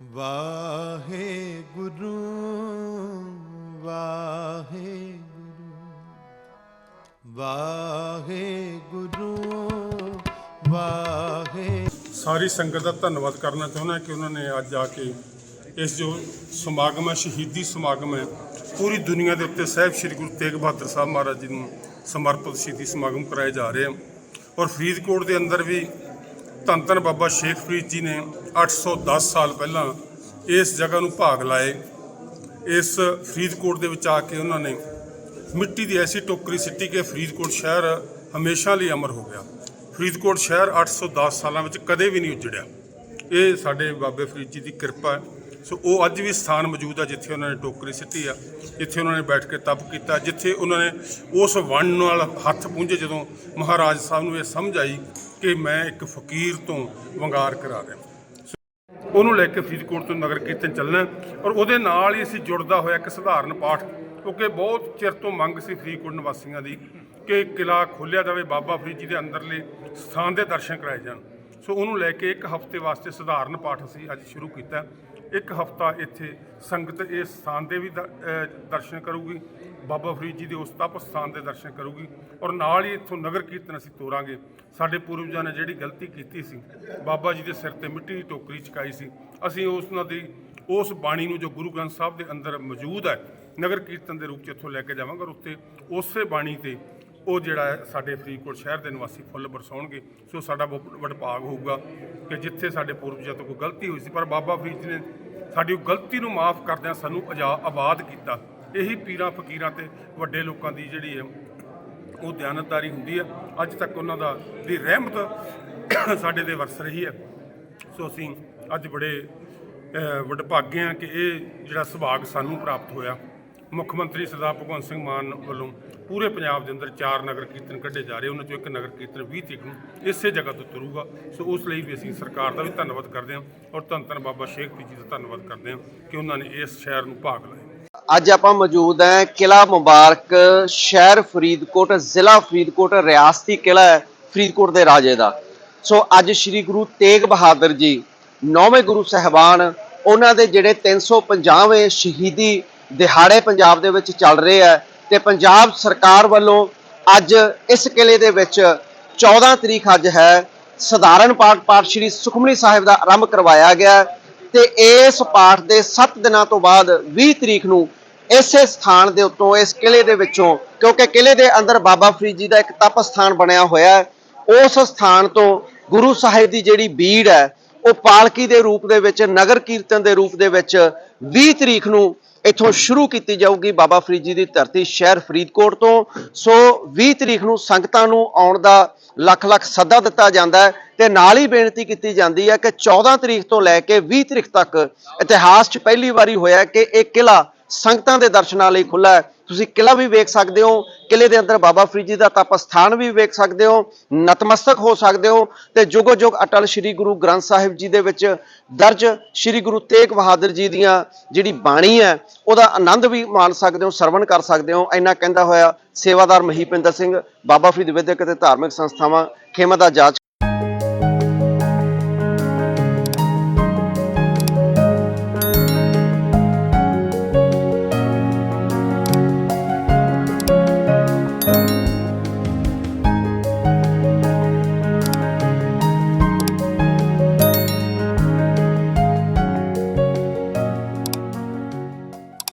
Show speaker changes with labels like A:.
A: ਵਾਹੇ ਗੁਰੂ ਵਾਹਿਗੁਰੂ ਵਾਹਿਗੁਰੂ। ਵਾਹਿ
B: ਸਾਰੀ ਸੰਗਤ ਦਾ ਧੰਨਵਾਦ ਕਰਨਾ ਚਾਹੁੰਦਾ ਕਿ ਉਹਨਾਂ ਨੇ ਅੱਜ ਆ ਕੇ ਇਸ ਜੋ ਸਮਾਗਮ ਹੈ, ਸ਼ਹੀਦੀ ਸਮਾਗਮ ਹੈ, ਪੂਰੀ ਦੁਨੀਆ ਦੇ ਉੱਤੇ ਸਾਹਿਬ ਸ੍ਰੀ ਗੁਰੂ ਤੇਗ ਬਹਾਦਰ ਸਾਹਿਬ ਮਹਾਰਾਜ ਜੀ ਨੂੰ ਸਮਰਪਿਤ ਸ਼ਹੀਦੀ ਸਮਾਗਮ ਕਰਾਏ ਜਾ ਰਹੇ ਹਨ। ਔਰ ਫਰੀਦਕੋਟ ਦੇ ਅੰਦਰ ਵੀ ਧੰਨ ਧੰਨ ਬਾਬਾ ਸ਼ੇਖ ਫਰੀਦ ਜੀ ਨੇ 810 ਸਾਲ ਪਹਿਲਾਂ ਇਸ ਜਗ੍ਹਾ ਨੂੰ ਭਾਗ ਲਾਏ। ਇਸ ਫਰੀਦਕੋਟ ਦੇ ਵਿੱਚ ਆ ਕੇ ਉਹਨਾਂ ਨੇ ਮਿੱਟੀ ਦੀ ਐਸੀ ਟੋਕਰੀ ਸਿੱਟੀ ਕਿ ਫਰੀਦਕੋਟ ਸ਼ਹਿਰ ਹਮੇਸ਼ਾ ਲਈ ਅਮਰ ਹੋ ਗਿਆ। ਫਰੀਦਕੋਟ ਸ਼ਹਿਰ 810 ਸਾਲਾਂ ਵਿੱਚ ਕਦੇ ਵੀ ਨਹੀਂ ਉਜੜਿਆ। ਇਹ ਸਾਡੇ ਬਾਬੇ ਫਰੀਦ ਜੀ ਦੀ ਕਿਰਪਾ ਹੈ। ਸੋ ਉਹ ਅੱਜ ਵੀ ਸਥਾਨ ਮੌਜੂਦ ਆ ਜਿੱਥੇ ਉਹਨਾਂ ਨੇ ਟੋਕਰੀ ਸਿੱਟੀ ਆ, ਜਿੱਥੇ ਉਹਨਾਂ ਨੇ ਬੈਠ ਕੇ ਤਪ ਕੀਤਾ, ਜਿੱਥੇ ਉਹਨਾਂ ਨੇ ਉਸ ਵਣ ਨਾਲ ਹੱਥ ਪੂੰਝੇ ਜਦੋਂ ਮਹਾਰਾਜ ਸਾਹਿਬ ਨੂੰ ਇਹ ਸਮਝ ਆਈ ਕਿ ਮੈਂ ਇੱਕ ਫਕੀਰ ਤੋਂ ਵੰਗਾਰ ਕਰਾ ਰਿਹਾ। ਉਹਨੂੰ ਲੈ ਕੇ ਫਰੀਦਕੋਟ ਤੋਂ ਨਗਰ ਕੀਰਤਨ ਚੱਲਣਾ ਔਰ ਉਹਦੇ ਨਾਲ ਹੀ ਅਸੀਂ ਜੁੜਦਾ ਹੋਇਆ ਇੱਕ ਸਧਾਰਨ ਪਾਠ, ਕਿਉਂਕਿ ਬਹੁਤ ਚਿਰ ਤੋਂ ਮੰਗ ਸੀ ਫਰੀਦਕੋਟ ਨਿਵਾਸੀਆਂ ਦੀ ਕਿ ਕਿਲਾ ਖੋਲ੍ਹਿਆ ਜਾਵੇ, ਬਾਬਾ ਫਰੀਦ ਜੀ ਦੇ ਅੰਦਰਲੇ ਸਥਾਨ ਦੇ ਦਰਸ਼ਨ ਕਰਾਏ ਜਾਣ। ਸੋ ਉਹਨੂੰ ਲੈ ਕੇ ਇੱਕ ਹਫ਼ਤੇ ਵਾਸਤੇ ਸਧਾਰਨ ਪਾਠ ਅਸੀਂ ਅੱਜ ਸ਼ੁਰੂ ਕੀਤਾ। ਇੱਕ ਹਫ਼ਤਾ ਇੱਥੇ ਸੰਗਤ ਇਸ ਸਥਾਨ ਦੇ ਵੀ ਦਰਸ਼ਨ ਕਰੂਗੀ, ਬਾਬਾ ਫਰੀਦ ਜੀ ਦੇ ਉਸ ਤਪ ਸਥਾਨ ਦੇ ਦਰਸ਼ਨ ਕਰੂਗੀ ਔਰ ਨਾਲ ਹੀ ਇੱਥੋਂ ਨਗਰ ਕੀਰਤਨ ਅਸੀਂ ਤੋਰਾਂਗੇ। ਸਾਡੇ ਪੂਰਵਜਾਂ ਨੇ ਜਿਹੜੀ ਗਲਤੀ ਕੀਤੀ ਸੀ, ਬਾਬਾ ਜੀ ਦੇ ਸਿਰ ਤੇ ਮਿੱਟੀ ਦੀ ਟੋਕਰੀ ਚਕਾਈ ਸੀ। ਅਸੀਂ ਉਸ ਨਾਲ ਦੀ, ਉਸ ਬਾਣੀ ਨੂੰ ਜੋ ਗੁਰੂ ਗ੍ਰੰਥ ਸਾਹਿਬ ਦੇ ਅੰਦਰ ਮੌਜੂਦ ਹੈ, ਨਗਰ ਕੀਰਤਨ ਦੇ ਰੂਪ 'ਚ ਇੱਥੋਂ ਲੈ ਕੇ ਜਾਵਾਂਗੇ ਔਰ ਉੱਤੇ ਉਸੇ ਬਾਣੀ ਤੇ ਉਹ ਜਿਹੜਾ ਸਾਡੇ ਫਰੀਦਕੋਟ ਸ਼ਹਿਰ ਦੇ ਨਿਵਾਸੀ ਫੁੱਲ ਬਰਸਾਉਣਗੇ ਸੋ ਸਾਡਾ ਬਹੁਤ ਵਡਭਾਗ ਹੋਊਗਾ ਕਿ ਜਿੱਥੇ ਸਾਡੇ ਪੂਰਵਜਾਂ ਤੋਂ ਕੋਈ ਗਲਤੀ ਹੋਈ ਸੀ, ਪਰ ਬਾਬਾ ਫਰੀਦ ਜੀ ਨੇ ਸਾਡੀ ਉਹ ਗਲਤੀ ਨੂੰ ਮਾਫ ਕਰਦਿਆਂ ਸਾਨੂੰ ਅਜਾ, ਆਬਾਦ ਕੀਤਾ। ਇਹੀ ਪੀਰਾਂ ਫਕੀਰਾਂ ਤੇ ਵੱਡੇ ਲੋਕਾਂ ਦੀ ਜਿਹੜੀ ਹੈ, ਉਹ ਦਿਆਨਤਦਾਰੀ ਹੁੰਦੀ ਹੈ। ਅੱਜ ਤੱਕ ਉਹਨਾਂ ਦਾ, ਦੀ ਰਹਿਮਤ ਸਾਡੇ ਤੇ ਵਰਸ ਰਹੀ ਹੈ। ਸੋ ਅਸੀਂ ਅੱਜ ਬੜੇ ਵਡਭਾਗੇ ਹਾਂ ਕਿ ਇਹ ਜਿਹੜਾ ਸੁਭਾਗ ਸਾਨੂੰ ਪ੍ਰਾਪਤ ਹੋਇਆ। ਮੁੱਖ ਮੰਤਰੀ ਸਰਦਾਰ ਭਗਵੰਤ ਸਿੰਘ ਮਾਨ ਵੱਲੋਂ ਪੂਰੇ ਪੰਜਾਬ ਦੇ ਅੰਦਰ ਚਾਰ ਨਗਰ ਕੀਰਤਨ ਕੱਢੇ ਜਾ ਰਹੇ ਉਹਨਾਂ ਚੋਂ ਇੱਕ ਨਗਰ ਕੀਰਤਨ 20 ਤਰੀਕ ਨੂੰ ਇਸੇ ਜਗ੍ਹਾ ਤੋਂ ਤੁਰੂਗਾ। ਸੋ ਉਸ ਲਈ ਵੀ ਅਸੀਂ ਸਰਕਾਰ ਦਾ ਵੀ ਧੰਨਵਾਦ ਕਰਦੇ ਹਾਂ ਔਰ ਧੰਨ ਧੰਨ ਬਾਬਾ ਸ਼ੇਖ ਜੀ ਦਾ ਧੰਨਵਾਦ ਕਰਦੇ ਹਾਂ ਕਿ ਉਹਨਾਂ ਨੇ ਇਸ ਸ਼ਹਿਰ ਨੂੰ ਭਾਗ ਲਾਇਆ
C: ਅੱਜ ਆਪਾਂ ਮੌਜੂਦ ਹੈ ਕਿਲਾ ਮੁਬਾਰਕ, ਸ਼ਹਿਰ ਫਰੀਦਕੋਟ, ਜ਼ਿਲ੍ਹਾ ਫਰੀਦਕੋਟ, ਰਿਆਸਤੀ ਕਿਲਾ ਹੈ ਫਰੀਦਕੋਟ ਦੇ ਰਾਜੇ ਦਾ। ਸੋ ਅੱਜ ਸ੍ਰੀ ਗੁਰੂ ਤੇਗ ਬਹਾਦਰ ਜੀ, ਨੌਵੇਂ ਗੁਰੂ ਸਹਿਬਾਨ, ਉਹਨਾਂ ਦੇ ਜਿਹੜੇ 350ਵੇਂ ਸ਼ਹੀਦੀ ਦਿਹਾੜੇ ਪੰਜਾਬ ਦੇ ਵਿੱਚ ਚੱਲ ਰਹੇ ਹੈ ਤੇ ਪੰਜਾਬ ਸਰਕਾਰ ਵੱਲੋਂ ਅੱਜ ਇਸ ਕਿਲੇ ਦੇ ਵਿੱਚ 14 ਤਰੀਕ ਅੱਜ ਹੈ, ਸਧਾਰਨ ਪਾਠ ਪਾਠ ਸ੍ਰੀ ਸੁਖਮਨੀ ਸਾਹਿਬ ਦਾ ਆਰੰਭ ਕਰਵਾਇਆ ਗਿਆ ਤੇ ਇਸ ਪਾਠ ਦੇ 7 ਦਿਨਾਂ ਤੋਂ ਬਾਅਦ 20 ਤਰੀਕ ਨੂੰ ਇਸੇ ਸਥਾਨ ਦੇ ਉੱਤੋਂ ਇਸ ਕਿਲੇ ਦੇ ਵਿੱਚੋਂ, ਕਿਉਂਕਿ ਕਿਲੇ ਦੇ ਅੰਦਰ ਬਾਬਾ ਫਰੀਦ ਜੀ ਦਾ ਇੱਕ ਤਪ ਸਥਾਨ ਬਣਿਆ ਹੋਇਆ ਹੈ, ਉਸ ਸਥਾਨ ਤੋਂ ਗੁਰੂ ਸਾਹਿਬ ਦੀ ਜਿਹੜੀ ਬੀੜ ਹੈ, ਉਹ ਪਾਲਕੀ ਦੇ ਰੂਪ ਦੇ ਵਿੱਚ, ਨਗਰ ਕੀਰਤਨ ਦੇ ਰੂਪ ਦੇ ਵਿੱਚ 20 ਤਰੀਕ ਨੂੰ ਇੱਥੋਂ ਸ਼ੁਰੂ ਕੀਤੀ ਜਾਊਗੀ ਬਾਬਾ ਫਰੀਦ ਜੀ ਦੀ ਧਰਤੀ ਸ਼ਹਿਰ ਫਰੀਦਕੋਟ ਤੋਂ। ਸੋ 20 ਤਰੀਕ ਨੂੰ ਸੰਗਤਾਂ ਨੂੰ ਆਉਣ ਦਾ ਲੱਖ ਲੱਖ ਸੱਦਾ ਦਿੱਤਾ ਜਾਂਦਾ ਹੈ ਤੇ ਨਾਲ ਹੀ ਬੇਨਤੀ ਕੀਤੀ ਜਾਂਦੀ ਹੈ ਕਿ 14 ਤਰੀਕ ਤੋਂ ਲੈ ਕੇ 20 ਤਰੀਕ ਤੱਕ ਇਤਿਹਾਸ 'ਚ ਪਹਿਲੀ ਵਾਰੀ ਹੋਇਆ ਕਿ ਇਹ ਕਿਲਾ ਸੰਗਤਾਂ ਦੇ ਦਰਸ਼ਨਾਂ ਲਈ ਖੁੱਲਾ ਹੈ। ਤੁਸੀਂ ਕਿਲਾ ਵੀ ਵੇਖ ਸਕਦੇ ਹੋ ਕਿਲੇ ਦੇ ਅੰਦਰ ਬਾਬਾ ਫਰੀਦ ਜੀ ਦਾ ਤਪ ਸਥਾਨ ਵੀ ਵੇਖ ਸਕਦੇ ਹੋ, ਨਤਮਸਤਕ ਹੋ ਸਕਦੇ ਹੋ ਤੇ ਜੁਗੋ ਜੁਗ ਅਟਲ ਸ੍ਰੀ ਗੁਰੂ ਗ੍ਰੰਥ ਸਾਹਿਬ ਜੀ ਦੇ ਵਿੱਚ ਦਰਜ ਸ੍ਰੀ ਗੁਰੂ ਤੇਗ ਬਹਾਦਰ ਜੀ ਦੀਆਂ ਜਿਹੜੀ ਬਾਣੀ ਹੈ, ਉਹਦਾ ਆਨੰਦ ਵੀ ਮਾਣ ਸਕਦੇ ਹੋ, ਸਰਵਣ ਕਰ ਸਕਦੇ ਹੋ। ਇੰਨਾ ਕਹਿੰਦਾ ਹੋਇਆ ਸੇਵਾਦਾਰ ਮਹੀਪਿੰਦਰ ਸਿੰਘ, ਬਾਬਾ ਫਰੀਦ ਵਿਦਿਅਕ ਅਤੇ ਧਾਰਮਿਕ ਸੰਸਥਾਵਾਂ ਖੇਮਾ ਦਾ ਜਾਚ